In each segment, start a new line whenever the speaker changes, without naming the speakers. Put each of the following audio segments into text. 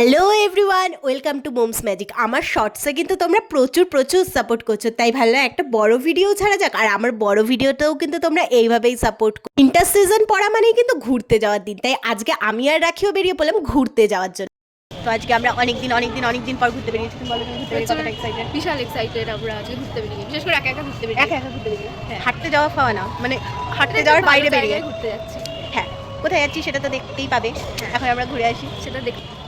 Hello everyone welcome to mom's magic আমার শর্টসে কিন্তু তোমরা প্রচুর প্রচুর সাপোর্ট করছ। তাই ভালো একটা বড় ভিডিও ছাড়া যাক। আর আমার বড় ভিডিওতেও কিন্তু তোমরা এইভাবেই সাপোর্ট ইন্টার সিজন পড়া মানেই কিন্তু ঘুরতে যাওয়ার দিন। তাই আজকে আমি আর রাখিও বেরিয়ে পড়লাম ঘুরতে যাওয়ার জন্য। তো আজকে আমরা অনেক দিন অনেক দিন অনেক দিন পর ঘুরতে বেরিয়েছি। তুমি বলো ঘুরতে বেরিয়ে কতটা এক্সাইটেড
বিশাল এক্সাইটেড আমরা আজকে ঘুরতে বেরিয়ে। বিশেষ করে একা একা ঘুরতে বেরিয়ে।
একা একা ঘুরতে বেরিয়ে।
হ্যাঁ।
হাঁটতে যাওয়া খাওয়া না। মানে হাঁটতে যাওয়ার বাইরে বেরিয়ে।
ঘুরতে যাচ্ছি।
হ্যাঁ। কোথায় যাচ্ছি সেটা তো দেখতেই পাবে। এখন আমরা ঘুরে আসি।
সেটা দেখ
তো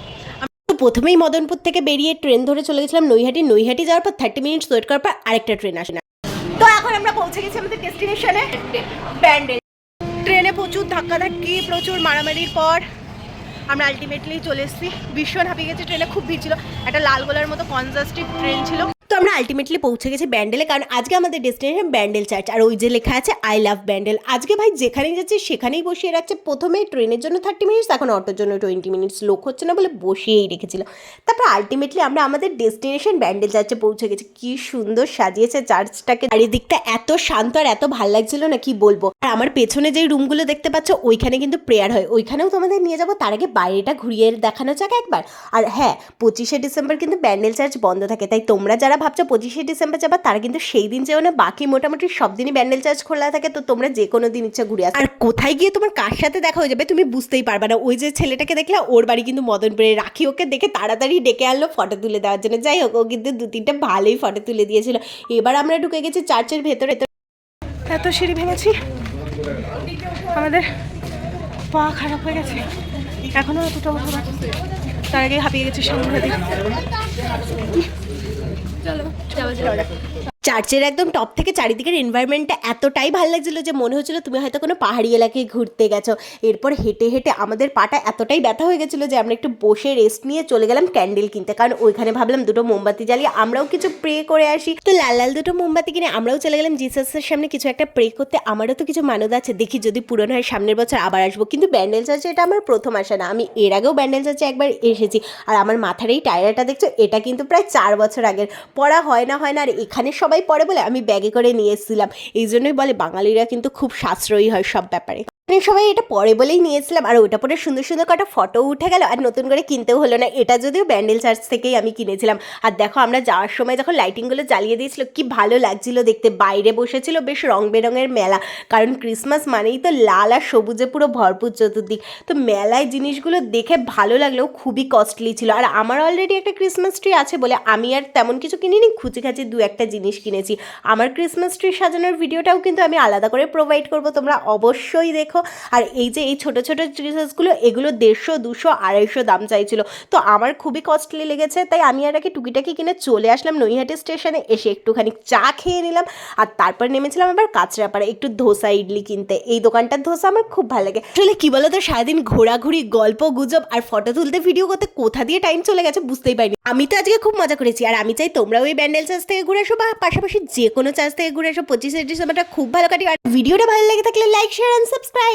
প্রথমেই মদনপুর থেকে বেরিয়ে ট্রেন ধরে চলে গেছিলাম নৈহাটি। নৈহাটি যাওয়ার পর থার্টি মিনিটস ওয়েট করার পর আরেকটা ট্রেন আসে না। তো এখন আমরা পৌঁছে গেছি আমাদের ডেস্টিনেশনে ব্যান্ডেল ট্রেনে প্রচুর ধাক্কাধাক্কি, প্রচুর মারামারির পর আমরা আলটিমেটলি চলে এসেছি। ভীষণ হাঁপিয়ে গেছি ট্রেনে খুব ভিড় ছিল। একটা লাল গোলার মতো কনজাস্টিভ ট্রেন ছিল। তো আমরা আলটিমেটলি পৌঁছে গেছি ব্যান্ডেলে, কারণ আজকে আমাদের ডেস্টিনেশন ব্যান্ডেল চার্চ আর ওই যে লেখা আছে আই লাভ ব্যান্ডেল। আজকে ভাই যেখানেই যাচ্ছি, সেখানেই বসিয়ে রাখছে। প্রথমে ট্রেনের জন্য থার্টি মিনিটস এখন অটোর জন্য টোয়েন্টি মিনিটস লোক হচ্ছে না বলে বসিয়েই রেখেছিল। তারপর আলটিমেটলি আমরা আমাদের ডেস্টিনেশন ব্যান্ডেল চার্চে পৌঁছে গেছি। কি সুন্দর সাজিয়েছে চার্চটাকে চারিদিকটা এত শান্ত আর এত ভালো লাগছিল না, কি বলব? আর আমার পেছনে যে রুমগুলো দেখতে পাচ্ছ, ওইখানে কিন্তু প্রেয়ার হয়। ওইখানেও তোমাদের নিয়ে যাব। তার আগে বাইরেটা ঘুরিয়ে দেখানো যাক একবার। আর হ্যাঁ পঁচিশে ডিসেম্বর কিন্তু ব্যান্ডেল চার্চ বন্ধ থাকে। তাই তোমরা যারা ভাবছ পঁচিশে ডিসেম্বর যাবা, তারা কিন্তু সেই দিন যেও না, বাকি মোটামুটি সব দিনই ব্যান্ডেল চার্চ খোলা থাকে, তো তোমরা যে কোনো দিন ইচ্ছা ঘুরে আসো। আর কোথায় গিয়ে তোমার কার সাথে দেখা হয়ে যাবে তুমি বুঝতেই পারবে না, ওই যে ছেলেটাকে দেখলে ওর বাড়ি কিন্তু মদনপুরে, রাখি ওকে দেখে তাড়াতাড়ি ডেকে আনলো ফটো তুলে দেওয়ার জন্য। যাই হোক, ও কিন্তু দু তিনটা ভালোই ফটো তুলে দিয়েছিল। এবার আমরা ঢুকে গেছি চার্চের ভেতরে। তো এত সিঁড়ি ভেঙেছি, আমাদের পা খারাপ হয়ে গেছে, এখনও এতটা তার আগে হাঁপিয়ে গেছি দিয়ে
চলো যাওয়া যাক।
চার্চের একদম টপ থেকে চারিদিকের এনভায়রনমেন্টটা এতটাই ভালো লাগছিল যে মনে হচ্ছিল তুমি হয়তো কোনো পাহাড়ি এলাকায় ঘুরতে গেছো। এরপর হেঁটে হেঁটে আমাদের পাটা এতটাই ব্যথা হয়ে গেছিল যে আমরা একটু বসে রেস্ট নিয়ে চলে গেলাম ক্যান্ডেল কিনতে। কারণ ওইখানে ভাবলাম দুটো মোমবাতি জ্বালিয়ে আমরাও কিছু প্রে করে আসি। তো লাল লাল দুটো মোমবাতি কিনে আমরাও চলে গেলাম। জিসাসের সামনে কিছু একটা প্রে করতে। আমারও তো কিছু মানদ আছে। দেখি যদি পূরণ হয় সামনের বছর আবার আসব। কিন্তু ব্যান্ডেল চার্চে এটা আমার প্রথম আসা না। আমি এর আগেও ব্যান্ডেল চার্চে একবার এসেছি। আর আমার মাথার এই টায়ারটা দেখছ? এটা কিন্তু প্রায় চার বছর আগের। পড়া হয় না হয় না। আর এখানে সবাই পরে বলে, আমি ব্যাগে করে নিয়ে এসেছিলাম। এই জন্যই বলে, বাঙালিরা কিন্তু খুব সাশ্রয়ী হয় সব ব্যাপারে। এখানে সবাই এটা পরে বলেই নিয়েছিলাম, আর ওটা পরে সুন্দর সুন্দর কটা ফটো উঠে গেল, আর নতুন করে কিনতেও হলো না। এটা যদিও ব্যান্ডেল চার্চ থেকেই আমি কিনেছিলাম। আর দেখো, আমরা যাওয়ার সময় যখন লাইটিংগুলো জ্বালিয়ে দিয়েছিল, কি ভালো লাগছিল দেখতে। বাইরে বসেছিল বেশ রং বেরঙের মেলা, কারণ ক্রিসমাস মানেই তো লাল আর সবুজে পুরো ভরপুর চতুর্দিক। তো মেলায় জিনিসগুলো দেখে ভালো লাগলেও খুবই কস্টলি ছিল। আর আমার অলরেডি একটা ক্রিসমাস ট্রি আছে বলে আমি আর তেমন কিছু কিনিনি খুঁচি খাচি দু একটা জিনিস কিনেছি। আমার ক্রিসমাস ট্রি সাজানোর ভিডিওটাও কিন্তু আমি আলাদা করে প্রোভাইড করব, তোমরা অবশ্যই দেখো। আর এই যে এই ছোটো ছোটো জিনিসগুলো এগুলো দেড়শো, দুশো, আড়াইশো দাম চাইছিল। তো আমার খুবই কস্টলি লেগেছে, তাই আমি আর আগে টুকিটাকি কিনে চলে আসলাম নৈহাটি স্টেশনে, এসে একটুখানি চা খেয়ে নিলাম। আর তারপর নেমেছিলাম আবার কাঁচরাপাড়া একটু ধোসা ইডলি কিনতে। এই দোকানটার ধোসা আমার খুব ভালো লাগে। আসলে কি বলতো, সারাদিন ঘোরাঘুরি, গল্প, গুজব আর ফটো তুলতে ভিডিও করতে, কোথা দিয়ে টাইম চলে গেছে বুঝতেই পারিনি। আমি তো আজকে খুব মজা করেছি, আর আমি চাই তোমরাও এই ব্যান্ডেল চার্চ থেকে ঘুরে আসো বা পাশাপাশি যে কোনো চার্চ থেকে ঘুরে আসো পঁচিশে ডিসেম্বরটা খুব ভালো কাটি আর ভিডিওটা ভালো লেগে থাকলে লাইক শেয়ার অ্যান্ড সাবস্ক্রাইব